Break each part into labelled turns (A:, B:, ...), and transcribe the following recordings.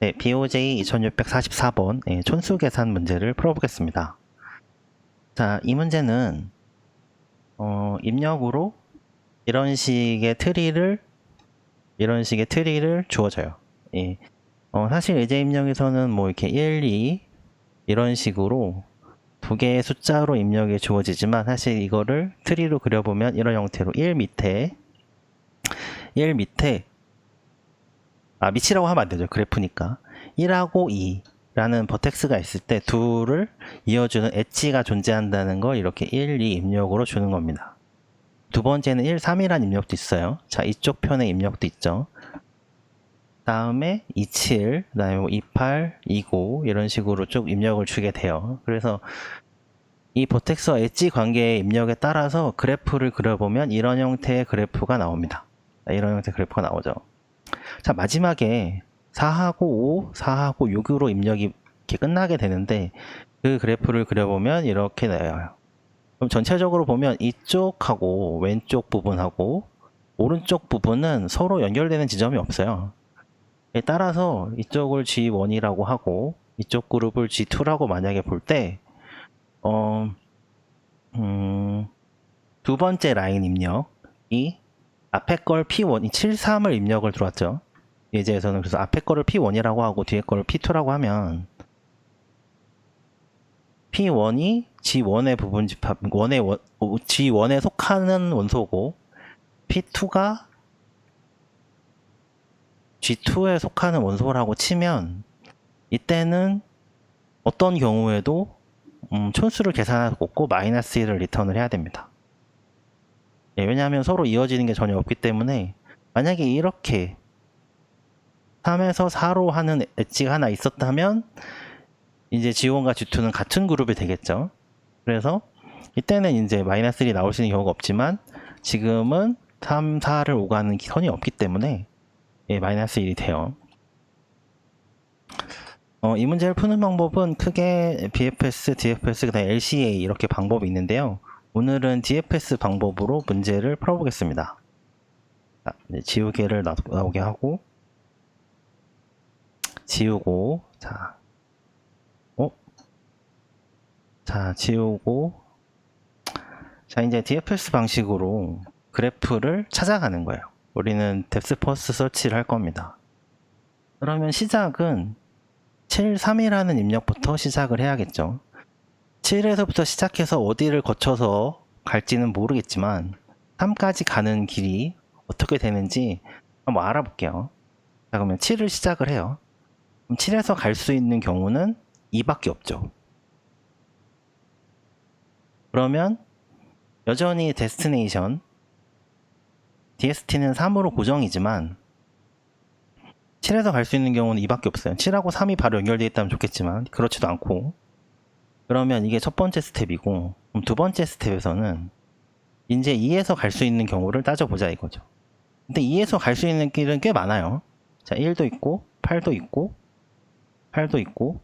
A: 네, BOJ 2644번 예, 촌수 계산 문제를 풀어보겠습니다. 자, 이 문제는 어, 입력으로 이런 식의 트리를 이런 식의 트리를 주어져요. 예. 어, 사실 예제 입력에서는 뭐 이렇게 1, 2 이런 식으로 두 개의 숫자로 입력이 주어지지만 사실 이거를 트리로 그려보면 이런 형태로 1 밑에 1 밑에 아 밑이라고 하면 안 되죠. 그래프니까. 1하고 2라는 버텍스가 있을 때 둘을 이어주는 엣지가 존재한다는 걸 이렇게 1, 2 입력으로 주는 겁니다. 두 번째는 1, 3이라는 입력도 있어요. 자 이쪽 편에 입력도 있죠. 다음에 27, 그 다음에 뭐 28, 29 이런 식으로 쭉 입력을 주게 돼요. 그래서 이 버텍스와 엣지 관계의 입력에 따라서 그래프를 그려보면 이런 형태의 그래프가 나옵니다. 이런 형태의 그래프가 나오죠 자, 마지막에 4하고 5, 4하고 6으로 입력이 이렇게 끝나게 되는데 그 그래프를 그려보면 이렇게 나와요. 그럼 전체적으로 보면 이쪽하고 왼쪽 부분하고 오른쪽 부분은 서로 연결되는 지점이 없어요. 에 따라서 이쪽을 G1이라고 하고 이쪽 그룹을 G2라고 만약에 볼 때, 어, 음, 두 번째 라인 입력이 앞에 걸 P1, 73을 입력을 들어왔죠. 예제에서는 그래서 앞에 거를 P1이라고 하고 뒤에 거를 P2라고 하면 P1이 G1의 부분 집합, 1의 원, G1에 속하는 원소고 P2가 G2에 속하는 원소라고 치면 이때는 어떤 경우에도 음, 촌수를 계산할 수 없고 마이너스 1을 리턴을 해야 됩니다. 예, 왜냐하면 서로 이어지는 게 전혀 없기 때문에 만약에 이렇게 3에서 4로 하는 엣지가 하나 있었다면 이제 G1과 G2는 같은 그룹이 되겠죠. 그래서 이때는 이제 마이너스 1이 나올 수 있는 경우가 없지만 지금은 3, 4를 오가는 선이 없기 때문에 예, 마이너스 1이 돼요. 어, 이 문제를 푸는 방법은 크게 BFS, DFS, 그다음 LCA 이렇게 방법이 있는데요. 오늘은 DFS 방법으로 문제를 풀어보겠습니다. 자, 지우개를 나, 나오게 하고 지우고 자, 어? 자 지우고 자 이제 DFS 방식으로 그래프를 찾아가는 거예요. 우리는 뎁스 퍼스트 서치를 할 겁니다. 그러면 시작은 7, 3이라는 입력부터 시작을 해야겠죠. 7에서부터 시작해서 어디를 거쳐서 갈지는 모르겠지만 3까지 가는 길이 어떻게 되는지 한번 알아볼게요. 자, 그러면 7을 시작을 해요. 그럼 7에서 갈 수 있는 경우는 2밖에 없죠. 그러면 여전히 데스티네이션 DST는 3으로 고정이지만 7에서 갈 수 있는 경우는 2밖에 없어요. 7하고 3이 바로 연결되어 있다면 좋겠지만 그렇지도 않고 그러면 이게 첫 번째 스텝이고 그럼 두 번째 스텝에서는 이제 2에서 갈 수 있는 경우를 따져보자 이거죠. 근데 2에서 갈 수 있는 길은 꽤 많아요. 자, 1도 있고 8도 있고 8도 있고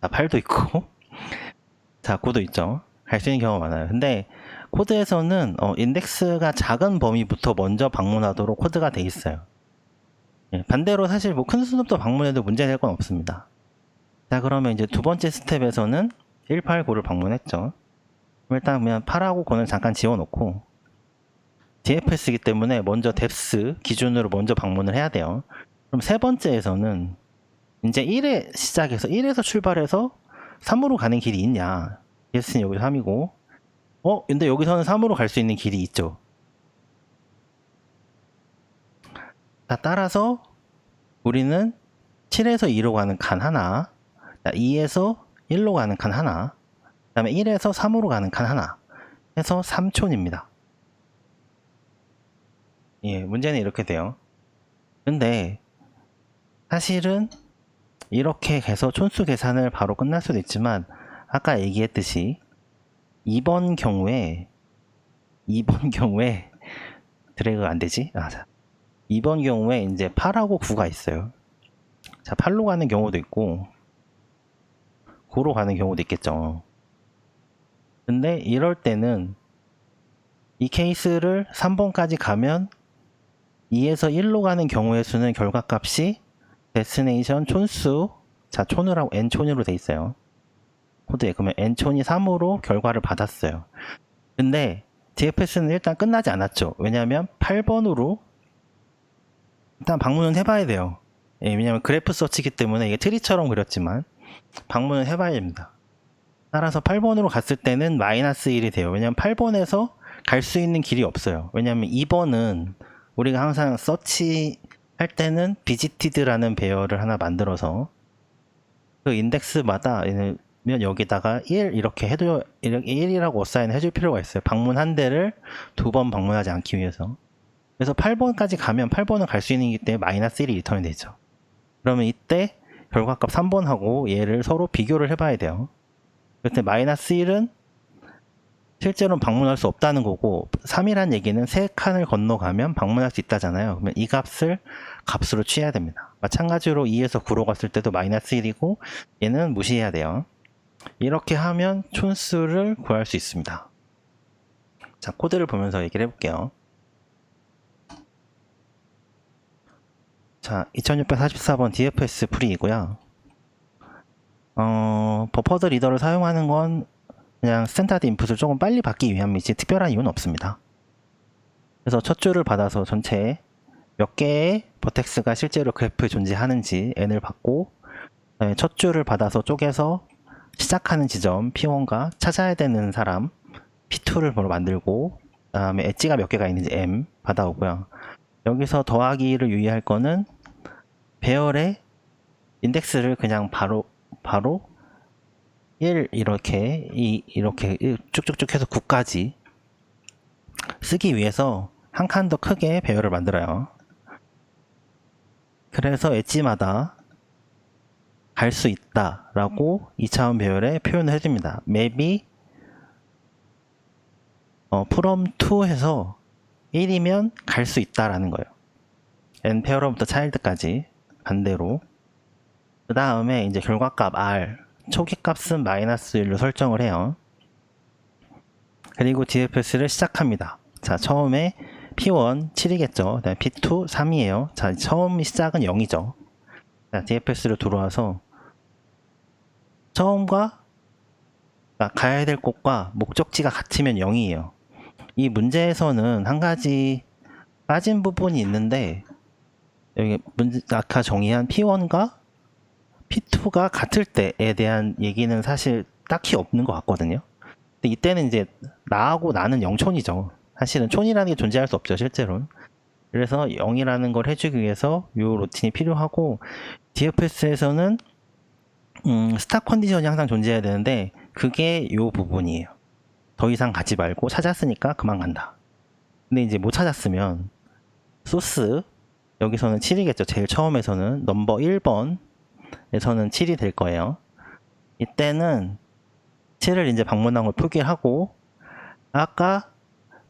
A: 아 8도 있고 자 9도 있죠. 갈 수 있는 경우가 많아요. 근데 코드에서는 어, 인덱스가 작은 범위부터 먼저 방문하도록 코드가 돼 있어요. 예, 반대로 사실 뭐 큰 수능도 방문해도 문제될 건 없습니다. 자 그러면 이제 두 번째 스텝에서는 189를 방문했죠. 일단 그냥 8하고 9는 잠깐 지워놓고 DFS이기 때문에 먼저 뎁스 기준으로 먼저 방문을 해야 돼요. 그럼 세 번째에서는 이제 1에 시작해서 1에서 출발해서 3으로 가는 길이 있냐? DFS는 여기 3이고 어? 근데 여기서는 3으로 갈 수 있는 길이 있죠. 자, 따라서 우리는 7에서 2로 가는 칸 하나, 2에서 1로 가는 칸 하나, 그 다음에 1에서 3으로 가는 칸 하나 해서 3촌입니다. 예, 문제는 이렇게 돼요. 근데 사실은 이렇게 해서 촌수 계산을 바로 끝날 수도 있지만 아까 얘기했듯이 이번 경우에 이번 경우에 드래그가 안 되지? 아, 자. 이번 경우에 이제 8하고 9가 있어요. 자, 8로 가는 경우도 있고 9로 가는 경우도 있겠죠. 근데 이럴 때는 이 케이스를 3번까지 가면 2에서 1로 가는 경우의 수는 결과값이 데스네이션 촌수 자 촌으로 n 촌으로 돼 있어요. 코드에 그러면 n 촌이 3으로 결과를 받았어요. 근데 DFS는 일단 끝나지 않았죠. 왜냐하면 8번으로 일단 방문은 해봐야 돼요. 예, 왜냐면 그래프 서치기 때문에 이게 트리처럼 그렸지만 방문을 해봐야 됩니다 따라서 8번으로 갔을 때는 마이너스 1이 돼요 왜냐면 8번에서 갈 수 있는 길이 없어요 왜냐면 2번은 우리가 항상 서치 할 때는 비지티드라는 배열을 하나 만들어서 그 인덱스마다 면 여기다가 1 이렇게 해도 1이라고 어사인 해줄 필요가 있어요. 방문 한 대를 두 번 방문하지 않기 위해서. 그래서 8번까지 가면 8번은 갈 수 있는 기 때문에 마이너스 1이 리턴이 되죠. 그러면 이때 결과값 3번하고 얘를 서로 비교를 해봐야 돼요. 그때 마이너스 1은 실제로는 방문할 수 없다는 거고 3이란 얘기는 세 칸을 건너가면 방문할 수 있다잖아요. 그러면 이 값을 값으로 취해야 됩니다. 마찬가지로 2에서 9로 갔을 때도 마이너스 1이고 얘는 무시해야 돼요. 이렇게 하면 촌수를 구할 수 있습니다. 자, 코드를 보면서 얘기를 해볼게요. 자, 2644번 DFS 프리이고요. 어, 버퍼드 리더를 사용하는 건 그냥 스탠다드 인풋을 조금 빨리 받기 위함이지 특별한 이유는 없습니다. 그래서 첫 줄을 받아서 전체에 몇 개의 버텍스가 실제로 그래프에 존재하는지 n을 받고 그다음에 첫 줄을 받아서 쪼개서 시작하는 지점 P1과 찾아야 되는 사람 P2를 바로 만들고 그 다음에 엣지가 몇 개가 있는지 M 받아오고요. 여기서 더하기를 유의할 거는 배열의 인덱스를 그냥 바로 바로 1 이렇게 이 이렇게 쭉쭉쭉 해서 9까지 쓰기 위해서 한 칸 더 크게 배열을 만들어요. 그래서 엣지마다 갈 수 있다 라고 2차원 배열에 표현을 해줍니다. 맵이 어, to 해서 1이면 갈 수 있다라는 거예요. n 페어로부터 차일드까지 반대로 그 다음에 이제 결과값 r 초기 값은 마이너스 1로 설정을 해요. 그리고 DFS를 시작합니다. 자, 처음에 P1 7이겠죠. 그다음에 P2 3이에요. 자, 처음 시작은 0이죠. 자, DFS로 들어와서 처음과 그러니까 가야 될 곳과 목적지가 같으면 0이에요. 이 문제에서는 한 가지 빠진 부분이 있는데 여기 문제 아까 정의한 P1과 P2가 같을 때에 대한 얘기는 사실 딱히 없는 것 같거든요. 근데 이때는 이제 나하고 나는 0촌이죠. 사실은 촌이라는 게 존재할 수 없죠, 실제로는. 그래서 0이라는 걸 해주기 위해서 이 루틴이 필요하고 DFS에서는 음, 스타 컨디션이 항상 존재해야 되는데 그게 이 부분이에요. 더 이상 가지 말고 찾았으니까 그만 간다. 근데 이제 못 찾았으면 소스 여기서는 7이겠죠. 제일 처음에서는 넘버 1번에서는 7이 될 거예요. 이때는 7을 이제 방문한 걸 표기하고 아까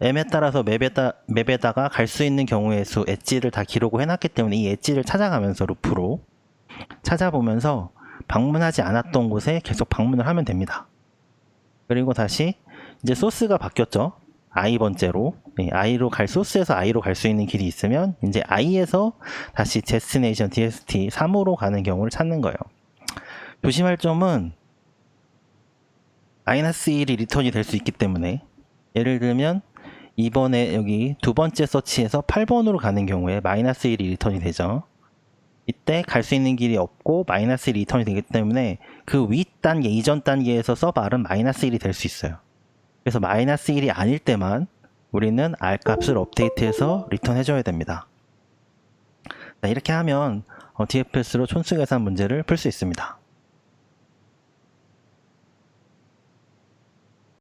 A: M에 따라서 맵에다, 맵에다가 갈 수 있는 경우의 수 엣지를 다 기록을 해놨기 때문에 이 엣지를 찾아가면서 루프로 찾아보면서 방문하지 않았던 곳에 계속 방문을 하면 됩니다. 그리고 다시 이제 소스가 바뀌었죠. I 번째로 네, i로 갈 소스에서 i로 갈 수 있는 길이 있으면 이제 i에서 다시 destination dst 3으로 가는 경우를 찾는 거예요. 조심할 점은 마이너스 1이 리턴이 될 수 있기 때문에 예를 들면 이번에 여기 두 번째 서치에서 8번으로 가는 경우에 마이너스 1이 리턴이 되죠. 이때 갈 수 있는 길이 없고 마이너스 1이 리턴이 되기 때문에 그 윗 단계, 이전 단계에서 서발은 마이너스 1이 될 수 있어요. 그래서 마이너스 1이 아닐 때만 우리는 R 값을 업데이트해서 리턴 해줘야 됩니다. 자, 이렇게 하면 DFS로 촌수 계산 문제를 풀 수 있습니다.